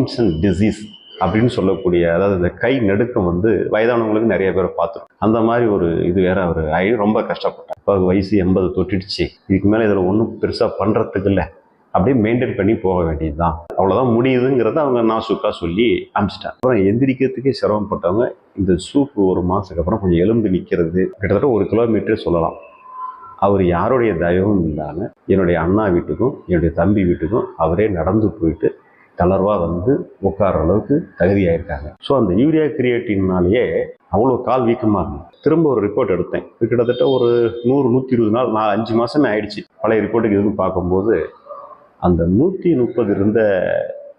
Parkinson disease அப்படின்னு சொல்லக்கூடிய அதாவது இந்த கை நடுக்கம் வந்து வயதானவங்களுக்கு நிறைய பேர் பார்த்துரும். அந்த மாதிரி ஒரு இது வேற அவர் ஆகி ரொம்ப கஷ்டப்பட்டார். இப்போ வயசு எண்பது தொட்டிடுச்சு. இதுக்கு மேலே இதில் ஒன்றும் பெருசாக பண்ணுறதுக்கு இல்லை. அப்படியே மெயின்டைன் பண்ணி போக வேண்டியது தான் அவ்வளோதான் முடியுதுங்கிறத அவங்க நான் நாசுக்காக சொல்லி அனுப்பிச்சிட்டேன் அப்புறம் எந்திரிக்கிறதுக்கே சிரமப்பட்டவங்க இந்த சூப்பு ஒரு மாதத்துக்கு அப்புறம் கொஞ்சம் எலும்பு நிற்கிறது கிட்டத்தட்ட ஒரு கிலோமீட்டர் சொல்லலாம். அவர் யாருடைய தயவும் இல்லாமல் என்னுடைய அண்ணா வீட்டுக்கும் என்னுடைய தம்பி வீட்டுக்கும் அவரே நடந்து போயிட்டு தளர்வாக வந்து உட்கார அளவுக்கு தகுதியாயிருக்காங்க. ஸோ அந்த யூரியா கிரியேட்டின்னாலேயே அவ்வளோ கால் வீக்கமாக இருந்தது. திரும்ப ஒரு ரிப்போர்ட் எடுத்தேன். கிட்டத்தட்ட ஒரு நூறு நூற்றி இருபது நாள் நான் அஞ்சு மாதமே ஆயிடுச்சு. பழைய ரிப்போர்ட்டுக்கு எதுவும் பார்க்கும்போது அந்த நூற்றி முப்பது இருந்த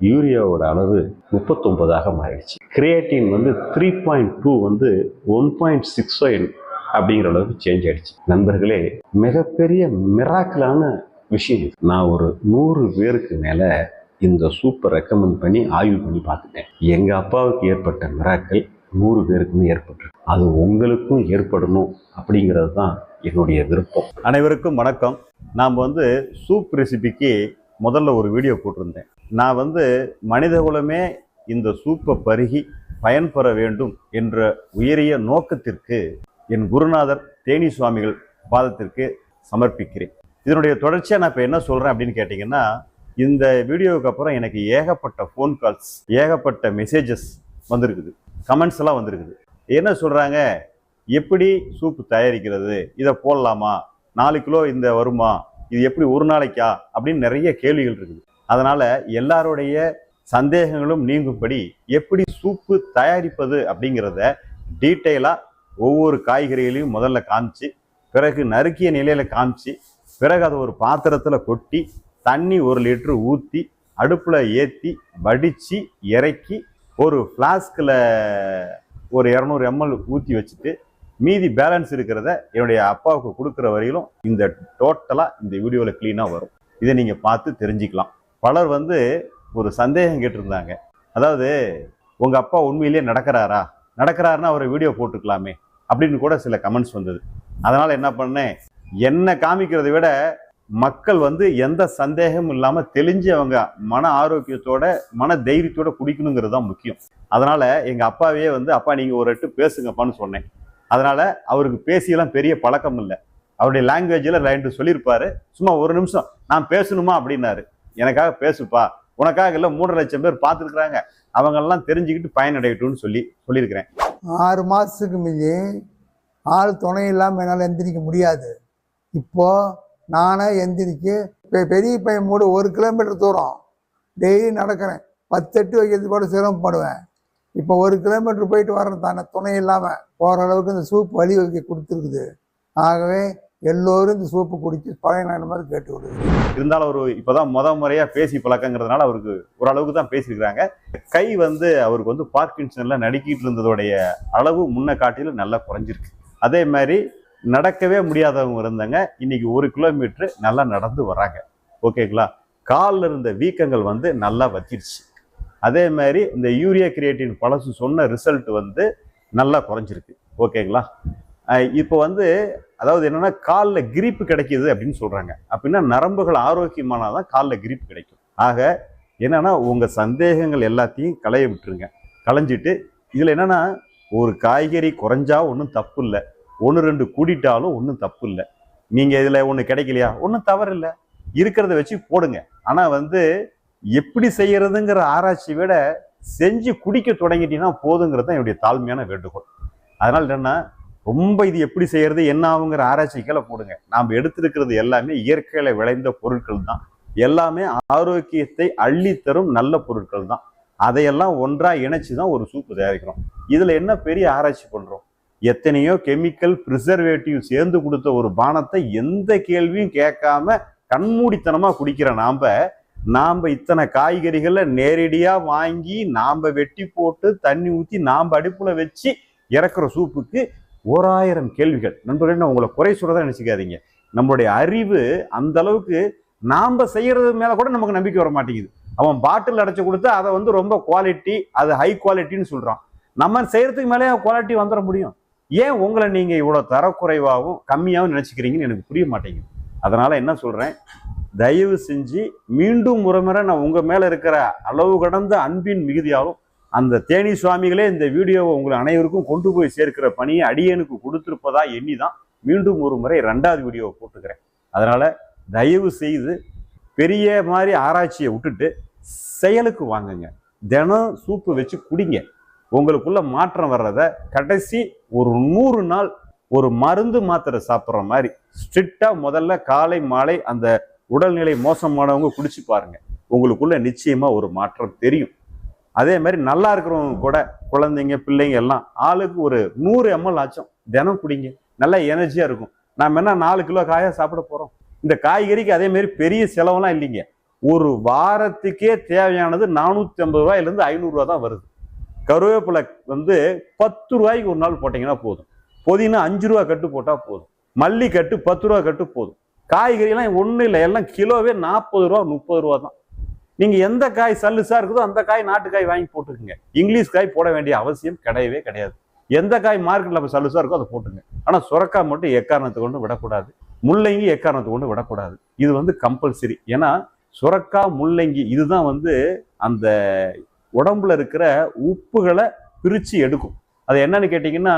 யூரியாவோட அளவு முப்பத்தொன்பதாக மாறிடுச்சு. கிரியேட்டின் வந்து த்ரீ பாயிண்ட் டூ வந்து ஒன் பாயிண்ட் சிக்ஸ் அப்படிங்கிற அளவுக்கு சேஞ்ச் ஆயிடுச்சு. நண்பர்களே மிகப்பெரிய மிராக்கிளான விஷயம் நான் ஒரு நூறு பேருக்கு மேலே இந்த சூப்பை ரெக்கமெண்ட் பண்ணி ஆய்வு பண்ணி பார்த்துட்டேன். எங்கள் அப்பாவுக்கு ஏற்பட்ட மிராக்கள் நூறு பேருக்குமே ஏற்பட்டிருக்கு. அது உங்களுக்கும் ஏற்படணும் அப்படிங்கிறது தான் என்னுடைய விருப்பம். அனைவருக்கும் வணக்கம். நாம் வந்து சூப் ரெசிபிக்கு முதல்ல ஒரு வீடியோ போட்டிருந்தேன். நான் வந்து மனிதகுலமே இந்த சூப்பை பருகி பயன்பெற வேண்டும் என்ற உயரிய நோக்கத்திற்கு என் குருநாதர் தேனி சுவாமிகள் பாதத்திற்கு சமர்ப்பிக்கிறேன். இதனுடைய தொடர்ச்சியாக நான் இப்போ என்ன சொல்கிறேன் அப்படின்னு கேட்டிங்கன்னா இந்த வீடியோவுக்கு அப்புறம் எனக்கு ஏகப்பட்ட ஃபோன் கால்ஸ் ஏகப்பட்ட மெசேஜஸ் வந்திருக்குது. கமெண்ட்ஸ் எல்லாம் வந்திருக்குது. என்ன சொல்கிறாங்க எப்படி சூப்பு தயாரிக்கிறது? இதை போடலாமா? நாலு கிலோ இந்த வருமா? இது எப்படி ஒரு நாளைக்கா? அப்படின்னு நிறைய கேள்விகள் இருக்குது. அதனால் எல்லாருடைய சந்தேகங்களும் நீங்கும்படி எப்படி சூப்பு தயாரிப்பது அப்படிங்கிறத டீட்டெயிலாக ஒவ்வொரு காய்கறிகளையும் முதல்ல காமிச்சு பிறகு நறுக்கிய நிலையில் காமிச்சு பிறகு அதை ஒரு பாத்திரத்தில் கொட்டி தண்ணி ஒரு லிட்டரு ஊற்றி அடுப்பில் ஏற்றி வடித்து இறக்கி ஒரு ஃப்ளாஸ்கில் ஒரு இரநூறு எம்எல் ஊற்றி வச்சுட்டு மீதி பேலன்ஸ் இருக்கிறத என்னுடைய அப்பாவுக்கு கொடுக்குற வரையிலும் இந்த டோட்டலாக இந்த வீடியோவில் க்ளீனாக வரும். இதை நீங்கள் பார்த்து தெரிஞ்சுக்கலாம். பலர் வந்து ஒரு சந்தேகம் கேட்டிருந்தாங்க. அதாவது உங்கள் அப்பா உண்மையிலேயே நடக்கிறாரா? நடக்கிறாருன்னா அவரை வீடியோ போட்டுக்கலாமே? அப்படின்னு கூட சில கமெண்ட்ஸ் வந்தது. அதனால் என்ன பண்ணேன்? என்ன காமிக்கிறதை விட மக்கள் வந்து எந்த சந்தேகமும் இல்லாமல் தெளிஞ்சு அவங்க மன ஆரோக்கியத்தோட மன தைரியத்தோட குடிக்கணுங்கிறது தான் முக்கியம். அதனால் எங்கள் அப்பாவே வந்து அப்பா நீங்கள் ஒரு எட்டு பேசுங்கப்பான்னு சொன்னேன். அதனால் அவருக்கு பேசியெல்லாம் பெரிய பழக்கம் இல்லை. அவருடைய லாங்குவேஜில் ரெண்டு சொல்லியிருப்பாரு. சும்மா ஒரு நிமிஷம் நான் பேசணுமா? அப்படின்னாரு. எனக்காக பேசுப்பா. உனக்காக இல்லை மூன்று லட்சம் பேர் பார்த்துருக்குறாங்க. அவங்கெல்லாம் தெரிஞ்சுக்கிட்டு பயனடையட்டும்னு சொல்லி சொல்லியிருக்கிறேன். ஆறு மாதத்துக்கு முந்தி ஆள் துணை இல்லாமல் என்னால் எந்திரிக்க முடியாது. இப்போது நானே எந்திரிச்சு இப்போ பெரிய பையன் மூடு ஒரு கிலோமீட்டர் தூரம். டெய்லி நடக்கிறேன். பத்தெட்டு வைக்கிறது கூட சிரமப்படுவேன். இப்போ ஒரு கிலோமீட்டர் போயிட்டு வரேன் தானே துணை இல்லாமல் போகிற அளவுக்கு இந்த சூப் வழி வைக்க கொடுத்துருக்குது. ஆகவே எல்லோரும் இந்த சூப்பு குடிச்சு பழைய நாள் மாதிரி கேட்டு விடுது இருந்தாலும் அவர் இப்போதான் முத முறையாக பேசி பழக்கங்கிறதுனால அவருக்கு ஓரளவுக்கு தான் பேசியிருக்கிறாங்க. கை வந்து அவருக்கு வந்து பார்க்கின்சன்ல நடுக்கிட்டு இருந்ததோடைய அளவு முன்ன காட்டிலும் நல்லா குறைஞ்சிருக்கு. அதே மாதிரி நடக்கவே முடியாதவங்க இருந்தாங்க. இன்னைக்கு ஒரு கிலோமீட்டர் நல்லா நடந்து வராங்க. ஓகேங்களா? காலில் இருந்த வீக்கங்கள் வந்து நல்லா வத்திருச்சு. அதே மாதிரி இந்த யூரியா கிரியேட்டின் பழசு சொன்ன ரிசல்ட் வந்து நல்லா குறைஞ்சிருக்கு. ஓகேங்களா? இப்போ வந்து அதாவது என்னன்னா காலில் கிரிப்பு கிடைக்கிது அப்படின்னு சொல்கிறாங்க அப்படின்னா நரம்புகள் ஆரோக்கியமானாதான் காலில் கிரிப்பு கிடைக்கும். ஆக என்னென்னா உங்கள் சந்தேகங்கள் எல்லாத்தையும் களைய விட்டுருங்க. களைஞ்சிட்டு இதில் என்னென்னா ஒரு காய்கறி குறைஞ்சா ஒன்றும் தப்பு இல்லை. ஒன்று ரெண்டு கூடிட்டாலும் ஒன்றும் தப்பு இல்லை. நீங்கள் இதில் ஒன்று கிடைக்கலையா? ஒன்றும் தவறு இல்லை இருக்கிறத வச்சு போடுங்க. ஆனால் வந்து எப்படி செய்யறதுங்கிற ஆராய்ச்சி விட செஞ்சு குடிக்க தொடங்கிட்டீங்கன்னா போதுங்கிறது தான் என்னுடைய தாழ்மையான வேண்டுகோள். அதனால் என்னென்னா ரொம்ப இது எப்படி செய்யறது என்ன ஆகுங்கிற ஆராய்ச்சிகளை போடுங்க. நாம் எடுத்திருக்கிறது எல்லாமே இயற்கையில் விளைந்த பொருட்கள் தான். எல்லாமே ஆரோக்கியத்தை அள்ளித்தரும் நல்ல பொருட்கள் தான். அதையெல்லாம் ஒன்றாக இணைச்சி தான் ஒரு சூப்பு தயாரிக்கிறோம். இதில் என்ன பெரிய ஆராய்ச்சி பண்ணுறோம் எத்தனையோ கெமிக்கல் ப்ரிசர்வேட்டிவ் சேர்ந்து கொடுத்த ஒரு பானத்தை எந்த கேள்வியும் கேட்காம கண்மூடித்தனமாக குடிக்கிற நாம் நாம் இத்தனை காய்கறிகளை நேரடியாக வாங்கி நாம் வெட்டி போட்டு தண்ணி ஊற்றி நாம் அடுப்பில் வச்சு இறக்குற சூப்புக்கு ஓராயிரம் கேள்விகள். நண்பர்களே நான் உங்களை குறை சொல்கிறதா நினச்சிக்காதீங்க. நம்மளுடைய அறிவு அந்த அளவுக்கு நாம் செய்கிறது மேலே கூட நமக்கு நம்பிக்கை வர மாட்டேங்குது. அவன் பாட்டில் அடைச்சி கொடுத்து அதை வந்து ரொம்ப குவாலிட்டி அது ஹை குவாலிட்டின்னு சொல்கிறான் நம்ம செய்கிறதுக்கு மேலே குவாலிட்டி வந்துட முடியும்? ஏன் உங்களை நீங்கள் இவ்வளோ தரக்குறைவாகவும் கம்மியாகவும் நினச்சிக்கிறீங்கன்னு எனக்கு புரிய மாட்டேங்குது. அதனால் என்ன சொல்கிறேன் தயவு செஞ்சு மீண்டும் முறைமுறை நான் உங்கள் மேலே இருக்கிற அளவு கடந்த அன்பின் மிகுதியாலும் அந்த தேனி சுவாமிகளே இந்த வீடியோவை உங்களை அனைவருக்கும் கொண்டு போய் சேர்க்கிற பணியை அடியனுக்கு கொடுத்துருப்பதா எண்ணி தான் மீண்டும் ஒரு முறை ரெண்டாவது வீடியோவை போட்டுக்கிறேன். அதனால் தயவு செய்து பெரிய மாதிரி ஆராய்ச்சியை விட்டுட்டு செயலுக்கு வாங்குங்க. தினம் சூப்பு வச்சு குடிங்க. உங்களுக்குள்ள மாற்றம் வர்றத கடைசி ஒரு நூறு நாள் ஒரு மருந்து மாத்திரை சாப்பிட்ற மாதிரி ஸ்ட்ரிக்டாக முதல்ல காலை மாலை அந்த உடல்நிலை மோசமானவங்க குடிச்சு பாருங்க. உங்களுக்குள்ள நிச்சயமா ஒரு மாற்றம் தெரியும். அதே மாதிரி நல்லா இருக்கிறவங்க கூட குழந்தைங்க பிள்ளைங்க எல்லாம் ஆளுக்கு ஒரு நூறு எம்எல் ஆச்சும் தினம் குடிங்க. நல்லா எனர்ஜியா இருக்கும். நாம் என்ன நாலு கிலோ காயாக சாப்பிட போறோம்? இந்த காய்கறிக்கு அதே மாதிரி பெரிய செலவெல்லாம் இல்லைங்க. ஒரு வாரத்துக்கே தேவையானது நானூற்றி ஐம்பது ரூபாயிலேருந்து ஐநூறுரூவா தான் வருது. கருவேப்பிலை வந்து பத்து ரூபாய்க்கு ஒரு நாள் போட்டிங்கன்னா போதும். புதினா அஞ்சு ரூபா கட்டு போட்டால் போதும். மல்லி கட்டு பத்து ரூபா கட்டு போதும். காய்கறி ஒன்றும் இல்லை. எல்லாம் கிலோவே நாற்பது ரூபா முப்பது ரூபா தான். நீங்கள் எந்த காய் சல்லுசாக இருக்குதோ அந்த காய் நாட்டுக்காய் வாங்கி போட்டுக்குங்க. இங்கிலீஷ் காய் போட வேண்டிய அவசியம் கிடையவே கிடையாது. எந்த காய் மார்க்கெட்ல சல்லுசாக இருக்கோ அதை போட்டுங்க. ஆனால் சுரக்காய் மட்டும் எக்காரணத்தை கொண்டு விடக்கூடாது. முள்ளங்கி எக்காரணத்தை கொண்டு விடக்கூடாது. இது வந்து கம்பல்சரி ஏன்னா சுரக்காய் முள்ளங்கி இதுதான் வந்து அந்த உடம்புல இருக்கிற உப்புகளை பிரித்து எடுக்கும். அது என்னன்னு கேட்டிங்கன்னா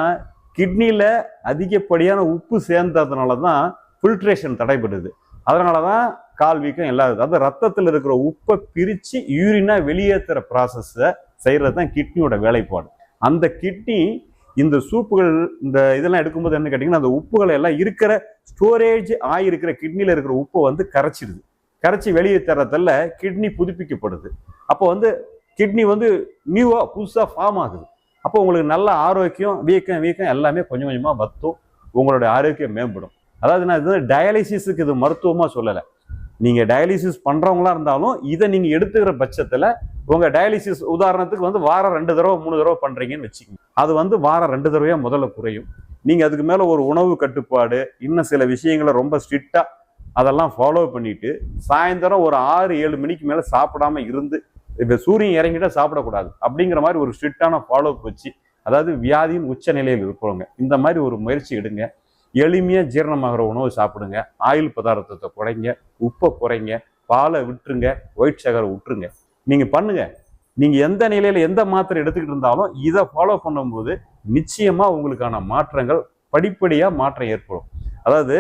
கிட்னியில் அதிகப்படியான உப்பு சேர்ந்ததுனால தான் ஃபில்ட்ரேஷன் தடைபடுது. அதனால தான் கால் வீக்கம் இல்லாதது. இருக்குது அது ரத்தத்தில் இருக்கிற உப்பை பிரித்து யூரினாக வெளியேற்றுற ப்ராசஸை செய்கிறது தான் கிட்னியோட வேலைப்பாடு. அந்த கிட்னி இந்த சூப்புகள் இந்த இதெல்லாம் எடுக்கும்போது என்ன கேட்டிங்கன்னா அந்த உப்புகளை எல்லாம் இருக்கிற ஸ்டோரேஜ் ஆகிருக்கிற கிட்னியில் இருக்கிற உப்பை வந்து கரைச்சிடுது கரைச்சி வெளியே தரத்தில் கிட்னி புதுப்பிக்கப்படுது. அப்போ வந்து கிட்னி வந்து நியூவாக புதுசாக ஃபார்ம் ஆகுது. அப்போ உங்களுக்கு நல்ல ஆரோக்கியம் வீக்கம் வீக்கம் எல்லாமே கொஞ்சம் கொஞ்சமாக வத்தும் உங்களுடைய ஆரோக்கியம் மேம்படும். அதாவது நான் இது டயாலிசிஸுக்கு இது மருத்துவமாக சொல்லலை. நீங்கள் டயாலிசிஸ் பண்ணுறவங்களா இருந்தாலும் இதை நீங்கள் எடுத்துக்கிற பட்சத்தில் உங்கள் டயாலிசிஸ் உதாரணத்துக்கு வந்து வாரம் ரெண்டு தடவை மூணு தடவை பண்ணுறீங்கன்னு வச்சுக்கோங்க. அது வந்து வாரம் ரெண்டு தடவையாக முதல்ல குறையும். நீங்கள் அதுக்கு மேலே ஒரு உணவு கட்டுப்பாடு இன்னும் சில விஷயங்களை ரொம்ப ஸ்ட்ரிக்டாக அதெல்லாம் ஃபாலோ பண்ணிவிட்டு சாயந்தரம் ஒரு ஆறு ஏழு மணிக்கு மேலே சாப்பிடாம இருந்து இப்போ சூரியன் இறங்கிட்டா சாப்பிடக்கூடாது. அப்படிங்கிற மாதிரி ஒரு ஸ்ட்ரிக்டான ஃபாலோ வச்சு அதாவது வியாதியின் உச்ச நிலையில் இருக்கிறவங்க இந்த மாதிரி ஒரு முயற்சி எடுங்க. எளிமையாக ஜீரணமாகிற உணவு சாப்பிடுங்க. ஆயில் பதார்த்தத்தை குறைங்க உப்பை குறைங்க பாலை விட்டுருங்க ஒயிட் சகரை விட்டுருங்க நீங்கள் பண்ணுங்க. நீங்கள் எந்த நிலையில் எந்த மாத்திரை எடுத்துக்கிட்டு இருந்தாலும் இதை ஃபாலோ பண்ணும்போது நிச்சயமாக உங்களுக்கான மாற்றங்கள் படிப்படியாக மாற்றம் ஏற்படும். அதாவது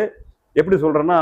எப்படி சொல்கிறேன்னா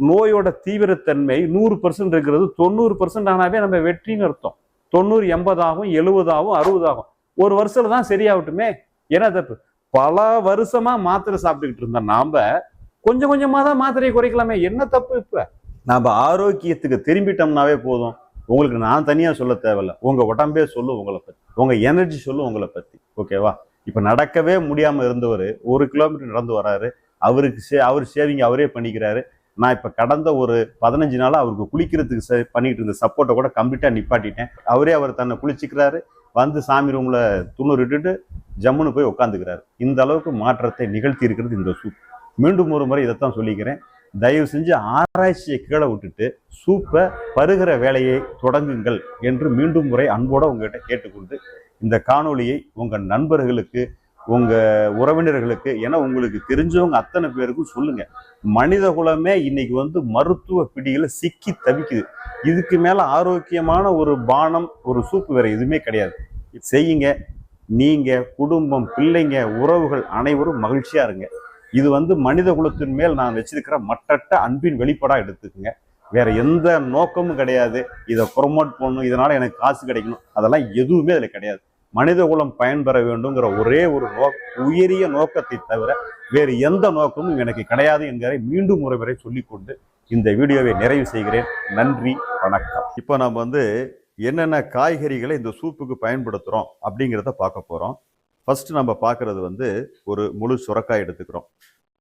நோயோட தீவிரத்தன்மை நூறு பர்சன்ட் இருக்கிறது தொண்ணூறு பர்சன்ட் ஆனாவே நம்ம வெற்றின்னு அர்த்தம். தொண்ணூறு எண்பதாகும் எழுபதாகும் அறுபதாகும். ஒரு வருஷத்துல தான் சரியாகட்டுமே. ஏன்னா தப்பு. பல வருஷமா மாத்திரை சாப்பிட்டுக்கிட்டு இருந்த நாம கொஞ்சம் கொஞ்சமா தான் மாத்திரையை குறைக்கலாமே. என்ன தப்பு இப்ப? நாம ஆரோக்கியத்துக்கு திரும்பிட்டோம்னாவே போதும். உங்களுக்கு நான் தனியா சொல்ல தேவையில்ல. உங்க உடம்பே சொல்லும் உங்களை பத்தி. உங்க எனர்ஜி சொல்லும் உங்களை பத்தி. ஓகேவா இப்ப நடக்கவே முடியாம இருந்தவர் ஒரு கிலோமீட்டர் நடந்து வராரு. அவருக்கு சே அவர் சேவிங் அவரே பண்ணிக்கிறாரு. நான் இப்போ கடந்த ஒரு பதினஞ்சு நாளாக அவருக்கு குளிக்கிறதுக்கு ச- பண்ணிக்கிட்டு இருந்த சப்போர்ட்டை கூட கம்ப்ளீட்டாக நிப்பாட்டிட்டேன். அவரே அவர் தன்னை குளிச்சுக்கிறாரு. வந்து சாமி ரூமில் துண்ணூறு ஜம்முன்னு போய் உட்காந்துக்கிறாரு இந்த அளவுக்கு மாற்றத்தை நிகழ்த்தி இருக்கிறது இந்த சூப் மீண்டும் ஒரு முறை இதைத்தான் சொல்லிக்கிறேன். தயவு செஞ்சு ஆராய்ச்சியை கீழே விட்டுட்டு சூப்பை பருகிற வேலையை தொடங்குங்கள் என்று மீண்டும் முறை அன்போடு உங்ககிட்ட கேட்டுக்கொண்டு இந்த காணொளியை உங்கள் நண்பர்களுக்கு உங்க உறவினர்களுக்கு ஏன்னா உங்களுக்கு தெரிஞ்சவங்க அத்தனை பேருக்கும் சொல்லுங்க. மனித குலமே இன்னைக்கு வந்து மருத்துவ பிடியில சிக்கி தவிக்குது. இதுக்கு மேல ஆரோக்கியமான ஒரு பானம் ஒரு சூப்பு வேற எதுவுமே கிடையாது. செய்யுங்க. நீங்க குடும்பம் பிள்ளைங்க உறவுகள் அனைவரும் மகிழ்ச்சியா இருங்க. இது வந்து மனித குலத்தின் மேல் நான் வச்சிருக்கிற மட்டற்ற அன்பின் வெளிப்பாடா எடுத்துக்கோங்க. வேற எந்த நோக்கமும் கிடையாது. இதை ப்ரொமோட் பண்ணணும். இதனால எனக்கு காசு கிடைக்கணும். அதெல்லாம் எதுவுமே அதுல கிடையாது. மனித குலம் பயன்பெற வேண்டுங்கிற ஒரே ஒரு நோ உயரிய நோக்கத்தை தவிர வேறு எந்த நோக்கமும் எனக்கு கிடையாது என்கிறதை மீண்டும் ஒரு முறை சொல்லிக்கொண்டு இந்த வீடியோவை நிறைவு செய்கிறேன். நன்றி வணக்கம். இப்போ நம்ம வந்து என்னென்ன காய்கறிகளை இந்த சூப்புக்கு பயன்படுத்துகிறோம் அப்படிங்கிறத பார்க்க போகிறோம் ஃபஸ்ட்டு நம்ம பார்க்குறது வந்து ஒரு முழு சுரக்காய் எடுத்துக்கிறோம்.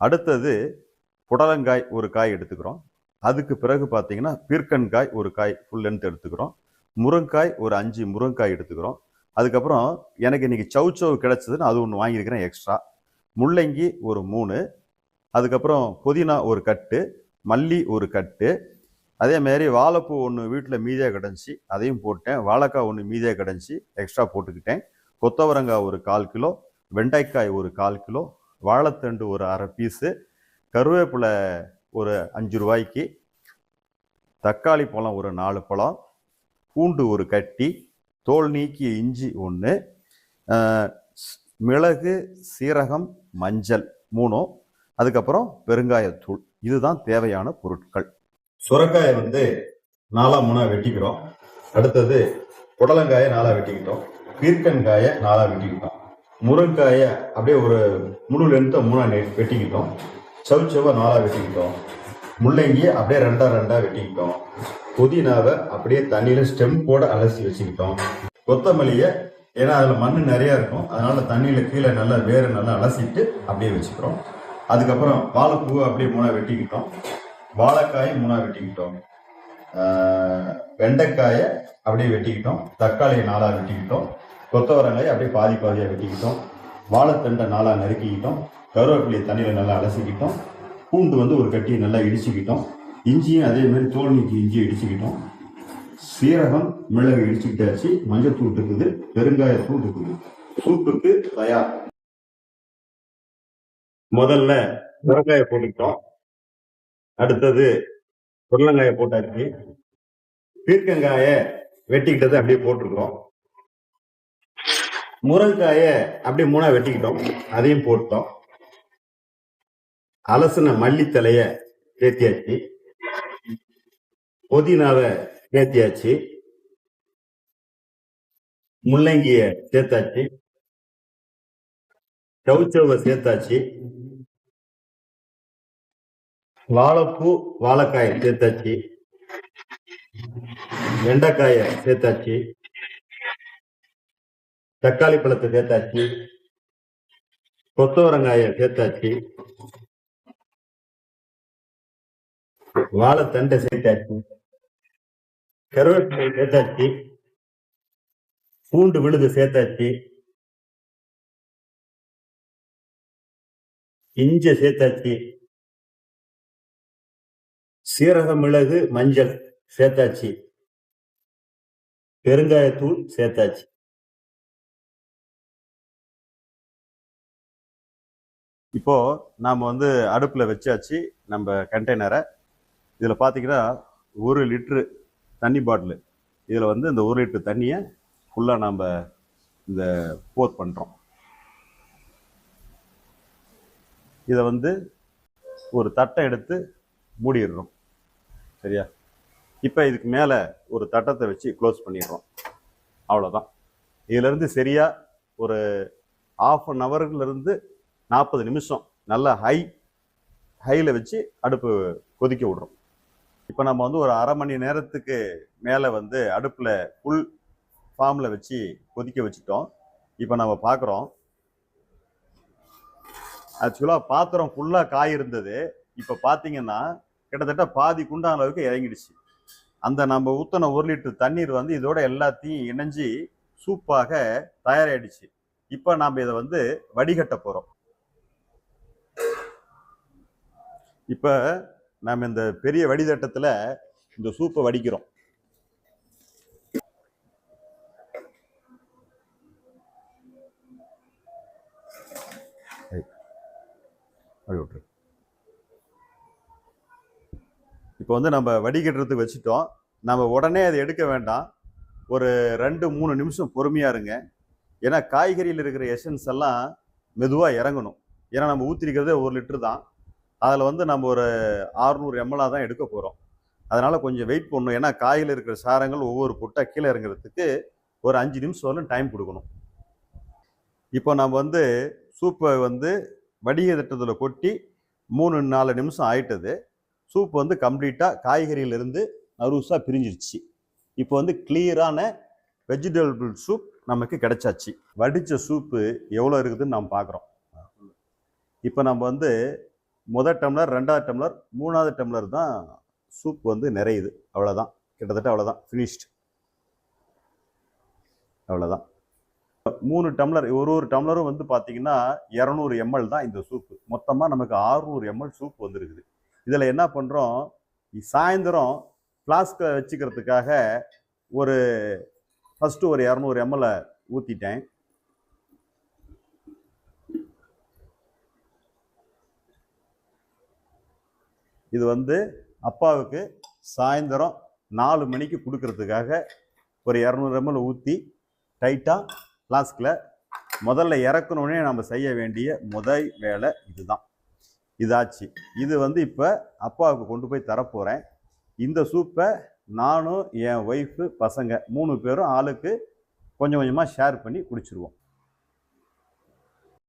அடுத்தது புடலங்காய் ஒரு காய் எடுத்துக்கிறோம். அதுக்கு பிறகு பார்த்தீங்கன்னா பீர்க்கன்காய் ஒரு காய் ஃபுல் லென்த் எடுத்துக்கிறோம். முருங்காய் ஒரு அஞ்சு முருங்காய் எடுத்துக்கிறோம். அதுக்கப்புறம் எனக்கு இன்னைக்கு சவு சவு கிடைச்சதுன்னு அது ஒன்று வாங்கியிருக்கிறேன் எக்ஸ்ட்ரா முள்ளங்கி ஒரு மூணு. அதுக்கப்புறம் புதினா ஒரு கட்டு மல்லி ஒரு கட்டு. அதே மாதிரி வாழைப்பூ ஒன்று வீட்டில் மீதியாக கிடந்துச்சு அதையும் போட்டேன். வாழைக்காய் ஒன்று மீதியாக கிடந்துச்சு எக்ஸ்ட்ரா போட்டுக்கிட்டேன். கொத்தவரங்காய் ஒரு கால் கிலோ வெண்டைக்காய் ஒரு கால் கிலோ வாழைத்தண்டு ஒரு அரை பீஸு கருவேப்பிலை ஒரு அஞ்சு ரூபாய்க்கு தக்காளி பழம் ஒரு நாலு பழம் பூண்டு ஒரு கட்டி தோல் நீக்கிய இஞ்சி ஒன்று மிளகு சீரகம் மஞ்சள் மூணும் அதுக்கப்புறம் பெருங்காயத்தூள். இதுதான் தேவையான பொருட்கள். சுரக்காயை வந்து நாலா மூணா வெட்டிக்கிறோம். அடுத்தது புடலங்காயை நாலா வெட்டிக்கிட்டோம். பீர்க்கன்காயை நாலா வெட்டிக்கிட்டோம். முருங்காயை அப்படியே ஒரு முழு லென்த்தை மூணா நெ- வெட்டிக்கிட்டோம். சவுச்சவை நாலா வெட்டிக்கிட்டோம். முள்ளங்கியை அப்படியே ரெண்டா ரெண்டா வெட்டிக்கிட்டோம். புதினாவை அப்படியே தண்ணியில ஸ்டெம் போட அலசி வச்சுக்கிட்டோம். கொத்தமல்லியை ஏன்னா அதில் மண் நிறைய இருக்கும். அதனால தண்ணியில கீழே நல்லா வேறு நல்லா அலசிட்டு அப்படியே வச்சுக்கிறோம். அதுக்கப்புறம் வாழைப்பூ அப்படியே மூணா வெட்டிக்கிட்டோம். வாழைக்காயை மூணா வெட்டிக்கிட்டோம். வெண்டைக்காயை அப்படியே வெட்டிக்கிட்டோம். தக்காளியை நாலா வெட்டிக்கிட்டோம். கொத்தவரங்காயை அப்படியே பாதி பாதியாக வெட்டிக்கிட்டோம். வாழைத்தண்டை நாலா நறுக்கிக்கிட்டோம். கருவேப்பிலையை தண்ணியில் நல்லா அலசிக்கிட்டோம். பூண்டு வந்து ஒரு கட்டியை நல்லா இடிச்சுக்கிட்டோம். இஞ்சியும் அதே மாதிரி தோல் நீக்கி இஞ்சி இடிச்சுக்கிட்டோம். சீரகம் மிளகு இடிச்சுக்கிட்டாச்சு. மஞ்சத்தூள் இருக்குது. பெருங்காயத்தூள் இருக்குது. சூப்புக்கு தயார். முதல்ல முருங்காயை போட்டுக்கிட்டோம். அடுத்தது புடலங்காயை போட்டாச்சு. பீர்க்கங்காய வெட்டிக்கிட்டதை அப்படியே போட்டிருக்கோம். முருங்காய அப்படியே மூணா வெட்டிக்கிட்டோம். அதையும் போட்டோம். அலசின மல்லித்தலைய தேத்தியாச்சு. புதினாவை ஏற்றியாச்சு முள்ளங்கிய சேர்த்தாச்சு. சவுச்சவை சேர்த்தாச்சு. வாழைப்பூ வாழைக்காய சேர்த்தாச்சு. வெண்டைக்காய சேர்த்தாச்சு. தக்காளி பழத்தை சேர்த்தாச்சு. கொத்தவரங்காய சேர்த்தாச்சு. வாழைத்தண்டை சேர்த்தாச்சு. கருவேப்பிலை சேர்த்தாச்சு. பூண்டு விழுது சேர்த்தாச்சு. இஞ்ச சேர்த்தாச்சு. சீரக மிளகு மஞ்சள் சேர்த்தாச்சு. பெருங்காயத்தூள் சேர்த்தாச்சு. இப்போ நாம் வந்து அடுப்பில் வச்சாச்சு நம்ம கண்டெய்னரை இதில் பார்த்தீங்கன்னா ஒரு லிட்ரு தண்ணி பாட்டிலு. இதில் வந்து இந்த ஒரு லிட்டர் தண்ணியை ஃபுல்லாக நாம் இந்த போர் பண்ணுறோம் இதை வந்து ஒரு தட்டை எடுத்து மூடிடுறோம். சரியா? இப்போ இதுக்கு மேலே ஒரு தட்டத்தை வச்சு க்ளோஸ் பண்ணிடுறோம். அவ்வளோதான் இதிலேருந்து சரியாக ஒரு ஆஃப் அன் ஹவர்லேருந்து நாற்பது நிமிஷம் நல்லா ஹை ஹையில் வச்சு அடுப்பு கொதிக்க விடுறோம். இப்போ நம்ம வந்து ஒரு அரை மணி நேரத்துக்கு மேலே வந்து அடுப்பில் ஃபுல் ஃபார்மில் வச்சு கொதிக்க வச்சுட்டோம். இப்போ நம்ம பார்க்குறோம் ஆக்சுவலாக பாத்திரம் ஃபுல்லாக காய் இருந்தது. இப்போ பார்த்தீங்கன்னா கிட்டத்தட்ட பாதி குண்டான அளவுக்கு இறங்கிடுச்சு. அந்த நம்ம ஊற்றின ஒரு லிட்டர் தண்ணீர் வந்து இதோட எல்லாத்தையும் இணைஞ்சு சூப்பாக தயாராகிடுச்சு இப்போ நாம் இதை வந்து வடிகட்ட போகிறோம் இப்போ நாம் இந்த பெரிய வடிதட்டத்தில் இந்த சூப்பை வடிக்கிறோம். விட்டுரு. இப்போ வந்து நம்ம வடிகட்டுறதுக்கு வச்சுட்டோம். நம்ம உடனே அதை எடுக்க வேண்டாம். ஒரு ரெண்டு மூணு நிமிஷம் பொறுமையாக இருங்க. ஏன்னா காய்கறியில் இருக்கிற எசன்ஸ் எல்லாம் மெதுவாக இறங்கணும். ஏன்னா நம்ம ஊற்றிருக்கிறதே ஒரு லிட்டர் தான். அதில் வந்து நம்ம ஒரு ஆறுநூறு எம்எல்லாக தான் எடுக்க போகிறோம் அதனால் கொஞ்சம் வெயிட் பண்ணணும். ஏன்னா காயில் இருக்கிற சாரங்கள் ஒவ்வொரு புட்டாக கீழே இறங்குறதுக்கு ஒரு அஞ்சு நிமிஷம் வரலும் டைம் கொடுக்கணும். இப்போ நம்ம வந்து சூப்பை வந்து வடிகட்டத்தில் கொட்டி மூணு நாலு நிமிஷம் ஆயிட்டது. சூப் வந்து கம்ப்ளீட்டாக காய்கறியிலேருந்து நறுசாக பிரிஞ்சிருச்சு. இப்போ வந்து கிளியரான வெஜிடபிள் சூப் நமக்கு கிடைச்சாச்சு. வடித்த சூப்பு எவ்வளோ இருக்குதுன்னு நாம் பார்க்குறோம். இப்போ நம்ம வந்து முதல் டம்ளர் ரெண்டாவது டம்ளர் மூணாவது டம்ளர் தான் சூப் வந்து நிறையுது. அவ்வளோதான் கிட்டத்தட்ட அவ்வளோதான் ஃபினிஷ்ட் அவ்வளோதான் மூணு டம்ளர் ஒரு ஒரு டம்ளரும் வந்து பார்த்தீங்கன்னா இரநூறு எம்எல் தான் இந்த சூப்பு மொத்தமாக நமக்கு ஆறுநூறு எம்எல் சூப் வந்துருக்குது. இதில் என்ன பண்ணுறோம் சாயந்தரம் ஃப்ளாஸ்கை வச்சுக்கிறதுக்காக ஒரு ஃபஸ்ட்டு ஒரு இரநூறு எம்எல்ஐ ஊற்றிட்டேன் இது வந்து அப்பாவுக்கு சாயந்தரம் நாலு மணிக்கு கொடுக்கறதுக்காக ஒரு இரநூறு எம்எல் ஊற்றி டைட்டாக ஃப்ளாஸ்கில் முதல்ல இறக்கணுன்னே நம்ம செய்ய வேண்டிய முதல் வேலை இதுதான். இதாச்சு. இது வந்து இப்போ அப்பாவுக்கு கொண்டு போய் தரப்போகிறேன் இந்த சூப்பை நானும் என் ஒய்ஃபு பசங்க மூணு பேரும் ஆளுக்கு கொஞ்சம் கொஞ்சமாக ஷேர் பண்ணி குடிச்சிருவோம்.